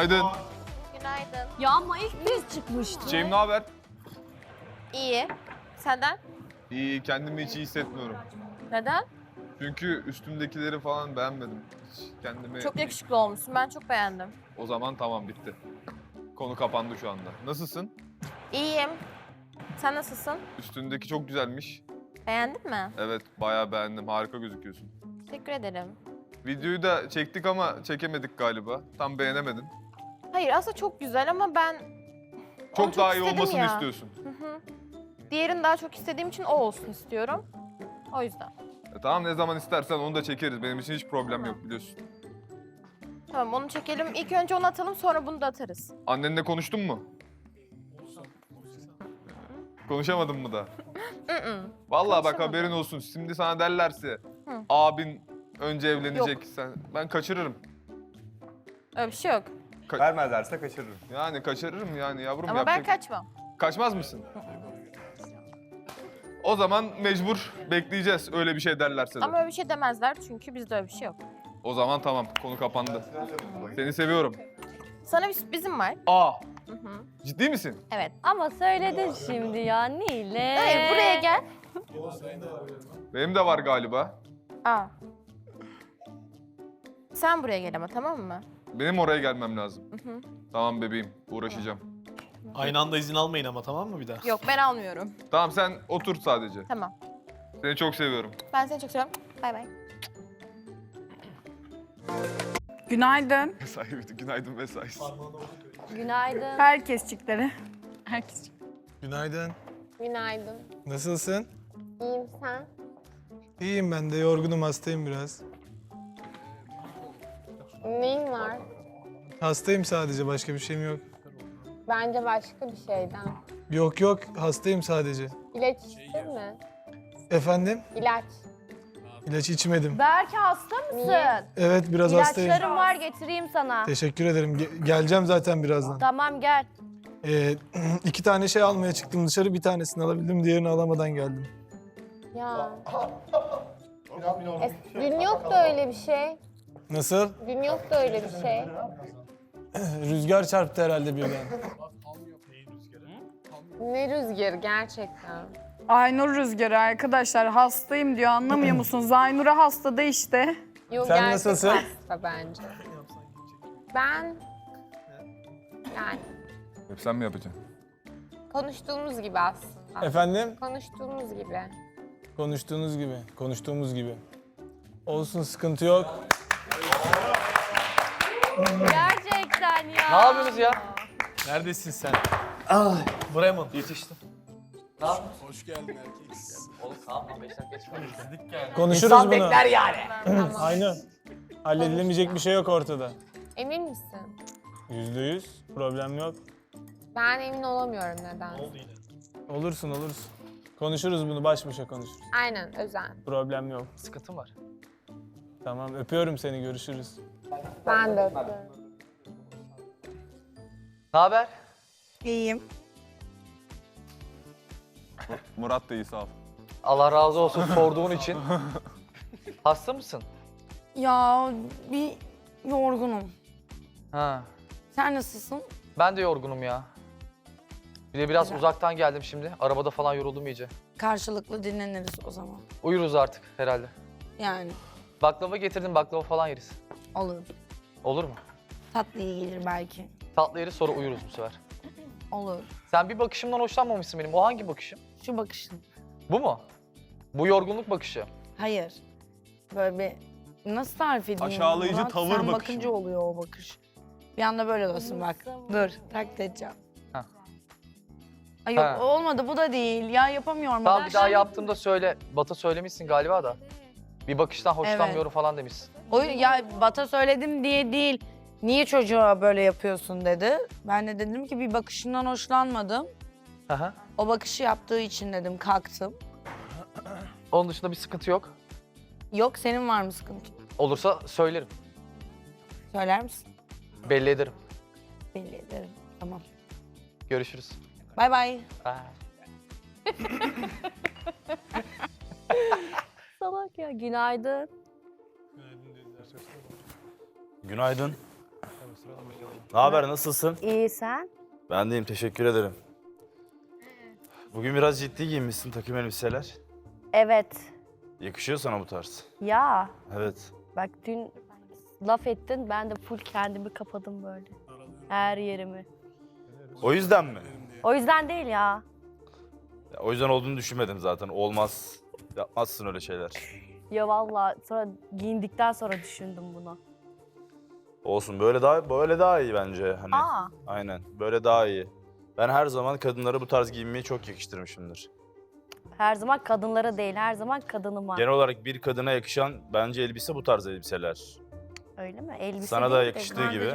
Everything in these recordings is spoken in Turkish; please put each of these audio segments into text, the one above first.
Günaydın. Günaydın. Ya ama ilk kez çıkmıştı. Çiçeğim ne haber? İyi. Senden? İyi, kendimi hiç iyi hissetmiyorum. Neden? Çünkü üstümdekileri falan beğenmedim. Hiç kendimi... Çok yakışıklı olmuşsun. Ben çok beğendim. O zaman tamam bitti. Konu kapandı şu anda. Nasılsın? İyiyim. Sen nasılsın? Üstündeki çok güzelmiş. Beğendin mi? Evet, bayağı beğendim. Harika gözüküyorsun. Teşekkür ederim. Videoyu da çektik ama çekemedik galiba. Tam beğenemedin. Hayır aslında çok güzel ama ben Çok, Onu daha iyi istedim olmasını ya. istiyorsun. diğerini daha çok istediğim için o olsun istiyorum. O yüzden. E, tamam ne zaman istersen onu da çekeriz. Benim için hiç problem yok biliyorsun. Tamam onu çekelim. İlk önce onu atalım sonra bunu da atarız. Annenle konuştun mu? Konuşamadın mı da? Mm-mm. Vallahi bak Konuşamadım. haberin olsun. Şimdi sana derlerse Hı. abin önce evlenecek. Sen ben kaçırırım. Öyle bir şey yok. Vermezlerse kaçırırım. Yani kaçırırım yani yavrum Ama ben yapacak. kaçmam. Kaçmaz mısın? O zaman mecbur bekleyeceğiz öyle bir şey derlerse de. Ama öyle bir şey demezler çünkü bizde öyle bir şey yok. O zaman tamam konu kapandı. Seni seviyorum. Sana bir sürprizim var. Aa Hı hı. ciddi misin? Evet. Ama söyledin şimdi ya Nile. Hayır buraya gel. Benim de var galiba. Aa. Sen buraya gel ama tamam mı? Benim oraya gelmem lazım. Hı hı. Tamam bebeğim uğraşacağım. Aynı anda izin almayın ama tamam mı bir daha? Yok ben almıyorum. Tamam sen otur sadece. Tamam. Seni çok seviyorum. Ben seni çok seviyorum. Bay bay. Günaydın. Mesai bitti. Günaydın mesaisi. Günaydın. Herkes çıkları. Herkes Günaydın. Günaydın. Nasılsın? İyiyim sen? İyiyim ben de yorgunum hastayım biraz. Neyin var? Hastayım sadece başka bir şeyim yok. Bence başka bir şeyden. Yok yok hastayım sadece. İlaç içtin mi? Efendim? İlaç. İlaç içmedim. Belki hasta mısın? Niye? Evet biraz hastayım. İlaçlarım var getireyim sana. Teşekkür ederim. Ge- geleceğim zaten birazdan. Tamam gel. Ee, iki tane şey almaya çıktım dışarı. Bir tanesini alabildim, diğerini alamadan geldim. Ya. Es- dün yoktu öyle bir şey. Nasıl? Dün yoktu öyle bir şey. Rüzgar çarptı herhalde birden. Ne rüzgarı gerçekten. Aynur Rüzgarı arkadaşlar hastayım diyor anlamıyor musunuz? Aynur'a hasta da işte. Yok Sen gerçek nasılsın? hasta bence. Ben yani Hep sen mi yapacaksın? konuştuğumuz gibi aslında. Efendim? Konuştuğumuz gibi. Konuştuğunuz gibi. Konuştuğumuz gibi. Olsun sıkıntı yok. Gerçekten ya. Ne yapıyorsunuz ya? Neredesin sen? Ah, Bremen. Yetiştim. Konuşuruz bunu. yani. Aynen. Halledilemeyecek bir şey yok ortada. Emin misin? Yüzde yüz. Problem yok. Ben emin olamıyorum neden. Olursun olursun. Konuşuruz bunu baş başa konuşuruz. Aynen özen. Problem yok. Sıkıntım var. Tamam öpüyorum seni görüşürüz. Ben de öpüyorum. Ne haber? İyiyim. Murat da iyi sağ ol. Allah razı olsun sorduğun için. Hasta mısın? Ya bir yorgunum. Ha. Sen nasılsın? Ben de yorgunum ya. Bir de biraz uzaktan geldim şimdi. Arabada falan yoruldum iyice. Karşılıklı dinleniriz o zaman. Uyuruz artık herhalde. Yani Baklava getirdim baklava falan yeriz. olur. Olur mu? Tatlı iyi gelir belki. Tatlı yeriz sonra uyuruz bu sefer. Olur. Sen bir bakışımdan hoşlanmamışsın benim. O hangi bakışım? Şu bakışın. Bu mu? Bu yorgunluk bakışı. Hayır. Böyle bir nasıl tarif edeyim? Aşağılayıcı Murat? tavır Sen bakışı bakınca mı? oluyor o bakış. Bir anda böyle olsun bak. Dur taklit edeceğim. Ha. Ay yok Ha. olmadı bu da değil. Ya yapamıyorum. Tamam bir daha yaptığımda söyle. Bat'a söylemişsin galiba da. Bir bakıştan hoşlanmıyorum falan demişsin. O ya Bat'a söyledim diye değil. Niye çocuğa böyle yapıyorsun dedi. Ben de dedim ki bir bakışından hoşlanmadım. Hı hı. O bakışı yaptığı için dedim kalktım. Onun dışında bir sıkıntı yok. Yok senin var mı sıkıntı? Olursa söylerim. Söyler misin? Belli ederim. Belli ederim. Tamam. Görüşürüz. Bay bay. Aa. Salak ya. Günaydın. Günaydın. Ne haber, nasılsın? İyi sen? Ben deyim, teşekkür ederim. Bugün biraz ciddi giyinmişsin takım elbiseler. Evet. Yakışıyor sana bu tarz. Ya Evet. bak dün laf ettin ben de full kendimi kapadım böyle. Her yerimi. O yüzden mi? O yüzden değil ya. Ya, o yüzden olduğunu düşünmedim zaten. Olmaz. Yapmazsın öyle şeyler. Ya vallahi sonra giyindikten sonra düşündüm bunu. Olsun. Böyle daha böyle daha iyi bence hani. Aa. Aynen. Böyle daha iyi. Ben her zaman kadınlara bu tarz giyinmeyi çok yakıştırmışımdır. Her zaman kadınlara değil, her zaman kadınıma. Genel olarak bir kadına yakışan bence elbise bu tarz elbiseler. Öyle mi? Elbise Sana da değil de- yakıştığı gibi.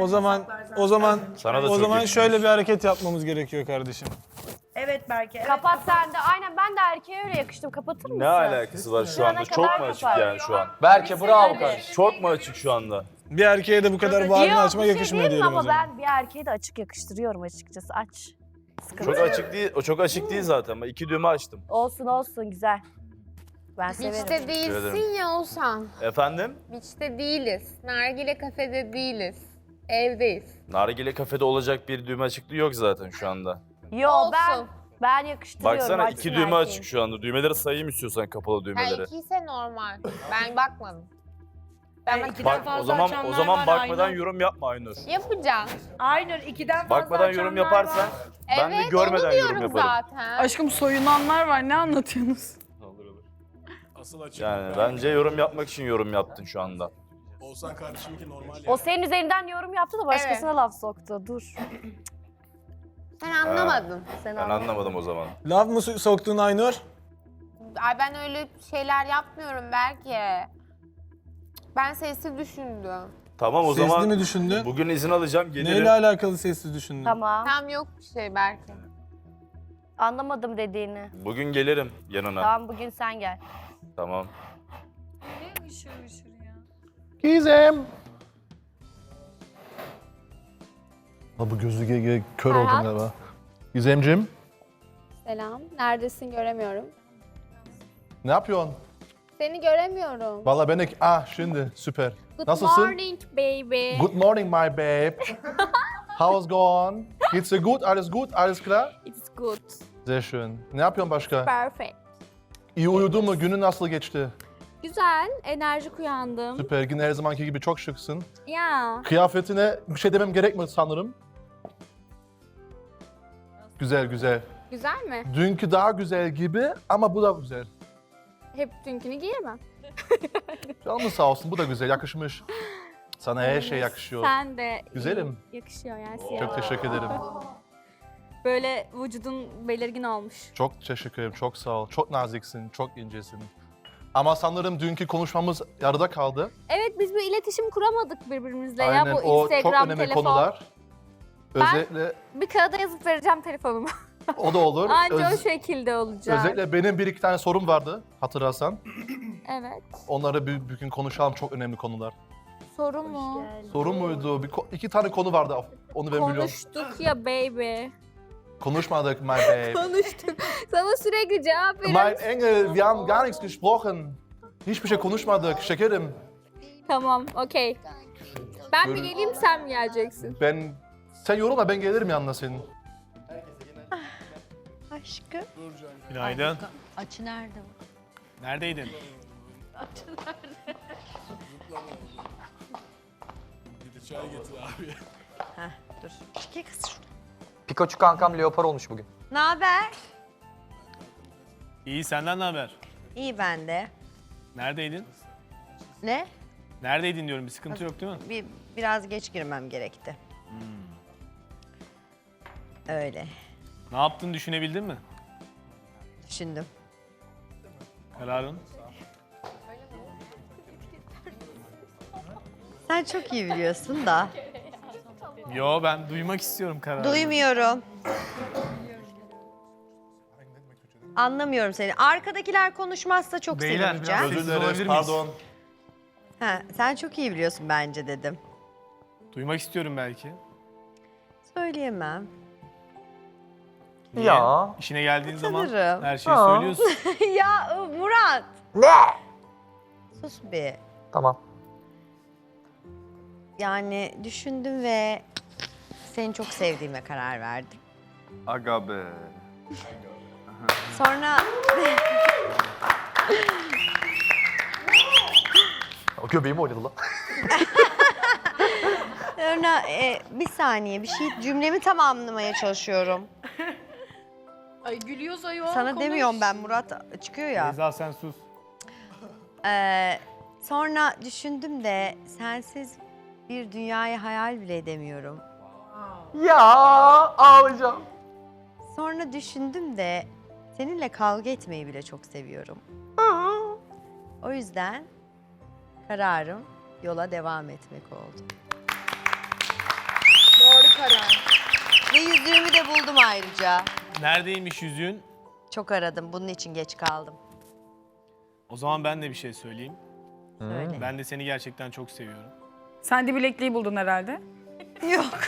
O zaman o zaman Sana da o çok zaman yakışmış. şöyle bir hareket yapmamız gerekiyor kardeşim. Evet belki. Kapat sen de. Aynen ben de erkeğe öyle yakıştım. Kapatır mısın? Ne alakası var şu Şurana anda? Çok kadar mu açık yapar. yani şu an? Berke bravo kardeşim. Çok mu açık şu anda? Bir erkeğe de bu kadar bağrını açma şey yakışmıyor diyelim o ama zaman. ben bir erkeğe de açık yakıştırıyorum açıkçası. Aç. Sıkıntı Çok yok. açık değil. O çok açık değil zaten. Ben iki düğme açtım. Olsun olsun güzel. Ben severim. Beach'te değilsin ya Oğuzhan. Efendim? Beach'te değiliz. Nargile kafede değiliz. Evdeyiz. Nargile kafede olacak bir düğme açıklığı yok zaten şu anda. Yo Olsun. ben ben yakıştırıyorum. Baksana iki düğme erkeği. açık şu anda. Düğmeleri sayayım istiyorsan kapalı Ha düğmeleri. ikiyse normal. Ben bakmadım. Ben bak- Bak o zaman o zaman bakmadan yorum yapma Aynur. yapacağım. Aynur ikiden fazla Bakmadan yorum açanlar yaparsan var. ben de evet görmeden onu yorum diyorum yaparım. zaten. Aşkım soyunanlar var ne anlatıyorsunuz? Asıl açık. Yani bence yorum yapmak için yorum yaptın şu anda. Olsan kardeşimki normal O senin üzerinden yorum yaptı da başkasına laf soktu. Dur. Sen anlamadın. Sen Ben anla. anlamadım o zaman. Laf mı so- soktun Aynur? Ay ben öyle şeyler yapmıyorum belki. Ben sesi düşündüm. Tamam o Sesli zaman mi düşündün? bugün izin alacağım gelirim. Neyle alakalı sesli düşündün? Tamam. Tam yok bir şey belki. Anlamadım dediğini. Bugün gelirim yanına. Tamam bugün sen gel. Tamam. Gizem. Ge- ge- kör oldum Ferhat. galiba. Gizemcim Selam. Neredesin göremiyorum. ne yapıyorsun? Seni göremiyorum. Valla ben de... Ah şimdi süper. Good Nasılsın? morning baby. Good morning my babe. How's going? Geht's dir gut? Alles gut? Alles klar? It's good. Sehr schön. Ne yapıyorsun başka? Perfect. İyi uyudun mu? Günün nasıl geçti? Güzel. Enerjik uyandım. Süper. Yine her zamanki gibi çok şıksın. Ya. Kıyafetine bir şey demem gerekmedi sanırım. Güzel güzel. Güzel mi? Dünkü daha güzel gibi ama bu da güzel. Hep dünkünü giyemem. Canın sağ olsun bu da güzel yakışmış. Sana her şey yakışıyor. Sen de Güzelim. iyi yakışıyor yani siyah. Çok teşekkür ederim. Böyle vücudun belirgin olmuş. Çok teşekkür ederim. Çok sağ ol. Çok naziksin, çok incesin. Ama sanırım dünkü konuşmamız yarıda kaldı. Evet biz bir iletişim kuramadık birbirimizle ya bu o Instagram, çok önemli telefon. konular. Ben- Özellikle Bir kağıda yazıp vereceğim telefonumu. o da olur. Anca Öz- o şekilde olacak. özellikle benim bir iki tane sorum vardı hatırlarsan. Evet. Onları bir, bir gün konuşalım çok önemli konular. Soru mu? Sorun muydu? Bir, ko- iki tane konu vardı. Onu ben biliyorum. Konuştuk ya baby. Konuşmadık my babe. Konuştuk. Sana sürekli cevap my veriyorum. Engel, wir haben gar nichts gesprochen. Hiçbir şey konuşmadık şekerim. Tamam, okey. Ben mi Görün- geleyim sen mi geleceksin? Ben sen yorulma ben gelirim yanına senin. Aşkım. Günaydın. Açı nerede? Neredeydin? Dur. Çekil kız şunu. Pikachu kankam leopar olmuş bugün. Ne haber? İyi senden ne haber? İyi bende. Neredeydin? Ne? Neredeydin diyorum bir sıkıntı yok değil mi? Bir biraz geç girmem gerekti. Öyle. Ne yaptın düşünebildin mi? Düşündüm. Kararın? Sen çok iyi biliyorsun da. Yo ben duymak istiyorum kararını. Duymuyorum. Anlamıyorum seni. Arkadakiler konuşmazsa çok Beyler, sevineceğim. biraz- Özür olabilir dileriz miyiz? pardon. Ha, sen çok iyi biliyorsun bence dedim. Duymak istiyorum belki. Söyleyemem. Niye? Ya. İşine geldiğin zaman her şeyi Aa. söylüyorsun. ya Murat. Ne? Sus bir. Tamam. yani düşündüm ve seni çok sevdiğime karar verdim. Aga be. Sonra O göbeğimi oynadı lan. sonra e, bir saniye bir şey cümlemi tamamlamaya çalışıyorum. Ay gülüyoruz ayol. Sana demiyorum ben Murat çıkıyor ya. Beyza sen sus. Ee, sonra düşündüm de sensiz bir dünyayı hayal bile edemiyorum. Ya ağlayacağım. Sonra düşündüm de seninle kavga etmeyi bile çok seviyorum. O yüzden kararım yola devam etmek oldu. Doğru karar. Ve yüzüğümü de buldum ayrıca. Neredeymiş yüzüğün? Çok aradım bunun için geç kaldım. O zaman ben de bir şey söyleyeyim. Söyle. Ben de seni gerçekten çok seviyorum. Sen de bilekliği buldun herhalde. Yok.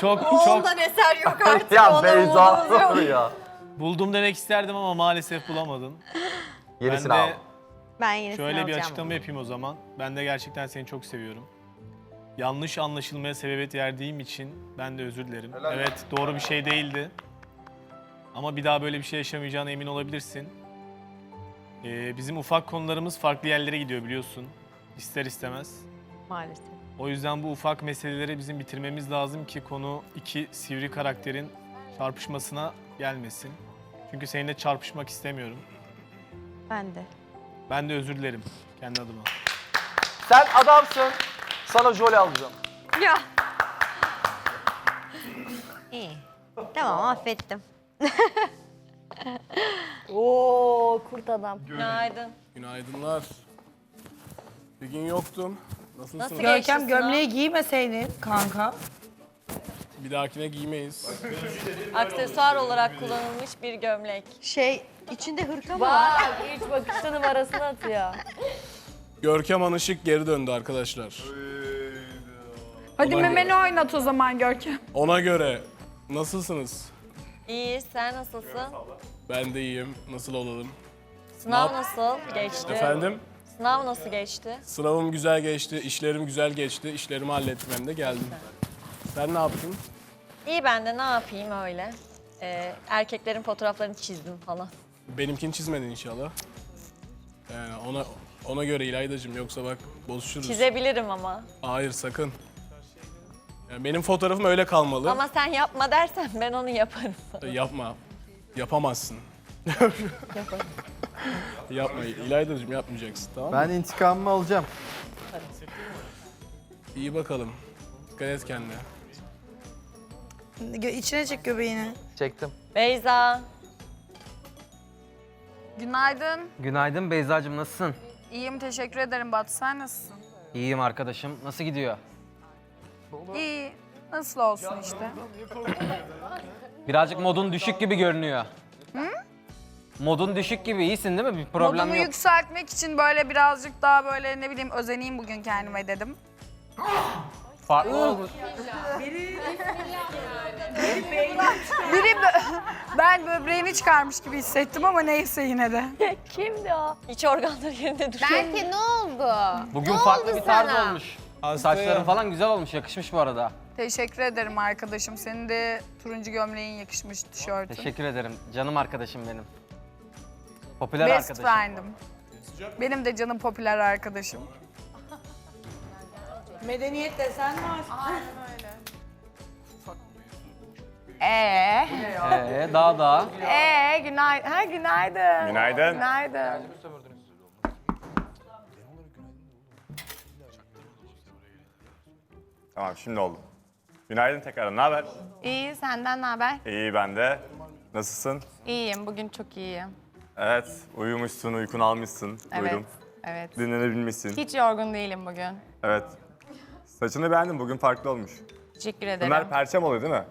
Çok çok Ondan eser yok artık. ya Ona Beyza umudumuz yok. ya. buldum demek isterdim ama maalesef bulamadım. Yenisini ben de al. Ben yenisini şöyle bir açıklama yapayım o zaman. Ben de gerçekten seni çok seviyorum. Yanlış anlaşılmaya sebebiyet verdiğim için ben de özür dilerim. evet doğru bir şey değildi. Ama bir daha böyle bir şey yaşamayacağına emin olabilirsin. Ee, bizim ufak konularımız farklı yerlere gidiyor biliyorsun. İster istemez. Maalesef. O yüzden bu ufak meseleleri bizim bitirmemiz lazım ki konu iki sivri karakterin çarpışmasına gelmesin. Çünkü seninle çarpışmak istemiyorum. Ben de. Ben de özür dilerim kendi adıma. Sen adamsın. Sana jolly alacağım. Ya. İyi. Tamam affettim. Oo kurt adam. Günaydın. Günaydınlar. Bir gün yoktum. Nasılsınız? Nasıl Görkem geçti gömleği giymeseydin kanka. Bir dahakine giymeyiz. Aksesuar olarak kullanılmış bir gömlek. Şey içinde hırka mı var? Bak üç bakışta numarasını atıyor. Görkem Anışık geri döndü arkadaşlar. Hadi memeni oynat o zaman Görkem. Ona göre nasılsınız? İyi, sen nasılsın? Ben de iyiyim. Nasıl olalım? Sınav nasıl geçti? Efendim? Sınav nasıl geçti? Sınavım güzel geçti, işlerim güzel geçti. İşlerimi hallettim hem de geldim. Sen ne yaptın? İyi ben de ne yapayım öyle. Ee, erkeklerin fotoğraflarını çizdim falan. Benimkini çizmedin inşallah. Yani ona ona göre İlaydacığım yoksa bak bozuşuruz. Çizebilirim ama. Hayır sakın. Yani benim fotoğrafım öyle kalmalı. Ama sen yapma dersen ben onu yaparım. Yapma. Yapamazsın. Yapma. İlaydacığım yapmayacaksın tamam mı? Ben intikamımı alacağım. İyi bakalım. Dikkat et kendine. Gö- İçine çek göbeğini. Çektim. Beyza, Günaydın. Günaydın Beyza'cığım nasılsın? İyiyim teşekkür ederim Batu. Sen nasılsın? İyiyim arkadaşım. Nasıl gidiyor? İyi. Nasıl olsun işte. Birazcık modun düşük gibi görünüyor. Modun düşük gibi. İyisin değil mi? Bir problem Modumu yok. yükseltmek için böyle birazcık daha böyle ne bileyim özeneyim bugün kendime dedim. Farklı oldu. Biri bö- ben böbreğini çıkarmış gibi hissettim ama neyse yine de. Kimdi o? iç organları yerinde duruyor. Belki ne oldu? Bugün Ne farklı oldu bir tarz sana? olmuş. Saçların falan güzel olmuş. Yakışmış bu arada. Teşekkür ederim arkadaşım. Senin de turuncu gömleğin yakışmış tişörtün. Teşekkür ederim. Canım arkadaşım benim. Popüler Best arkadaşım. friend'im. Benim de canım popüler arkadaşım. Medeniyet desen var. Ee, Ee, daha daha. ee günaydın. Ha günaydın. Günaydın. Günaydın. Tamam şimdi oldu. Günaydın tekrar. Ne haber? İyi, senden ne haber? İyi ben de. Nasılsın? İyiyim, bugün çok iyiyim. Evet. Uyumuşsun, uykunu almışsın. Duydum. Evet. Dinlenebilmişsin. Hiç yorgun değilim bugün. Evet. Saçını beğendim. Bugün farklı olmuş. Teşekkür ederim. Bunlar perçem oluyor değil mi?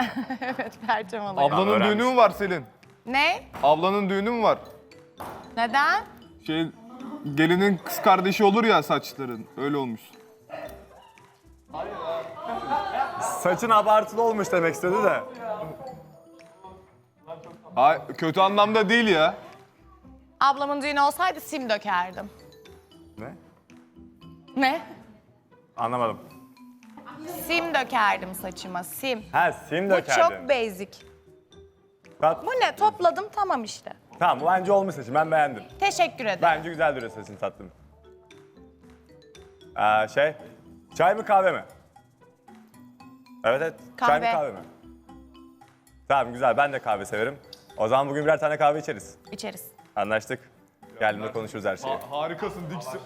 evet, perçem oluyor. Ablanın öğrenmiş. düğünü mü var Selin? Ne? Ablanın düğünü mü var? Neden? Şey, gelinin kız kardeşi olur ya saçların. Öyle olmuş. Saçın abartılı olmuş demek istedi de. Ay, kötü anlamda değil ya. Ablamın düğünü olsaydı sim dökerdim. Ne? Ne? Anlamadım. Sim dökerdim saçıma, sim. Ha sim Bu dökerdin. çok basic. Tat- Bu ne? Topladım tamam işte. Tamam bu bence olmuş saçın. Ben beğendim. Teşekkür ederim. Bence güzel duruyor saçın tatlım. Ee, şey, çay mı kahve mi? Evet evet. Çay mı Kahve. kahve mi? Tamam güzel. Ben de kahve severim. O zaman bugün birer tane kahve içeriz. İçeriz. Anlaştık. Geldiğimde konuşuruz her şeyi. Ha- harikasın Dixon.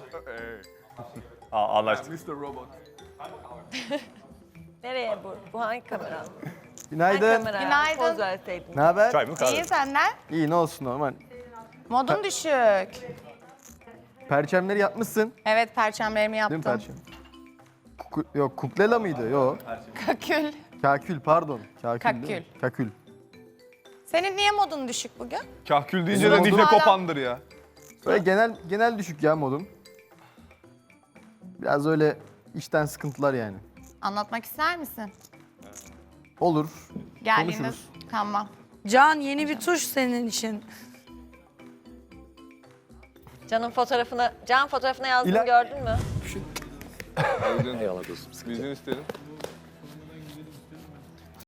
Aa, anlaştık. Mr. Robot. Nereye bu? Bu hangi kamera? Günaydın. Günaydın. Ne haber? Çay mı kahve mi? İyi senden? İyi ne olsun normal. Modun düşük. Perçemleri yapmışsın. Evet perçemlerimi Değil mi yaptım. perçem? Kuku- yok kuklela mıydı? Yok. Kakül. Kakül pardon. Kakül. değil mi? Kakül. Senin niye modun düşük bugün? Kahkül deyince de modum- Kopan'dır ya. Böyle genel genel düşük ya modum. Biraz öyle işten sıkıntılar yani. Anlatmak ister misin? Olur. Geldiğinde Konuşuruz. tamam. Can yeni bir tuş senin için. Can'ın fotoğrafını, Can fotoğrafına yazdığını İla- gördün mü? Bizden istedim.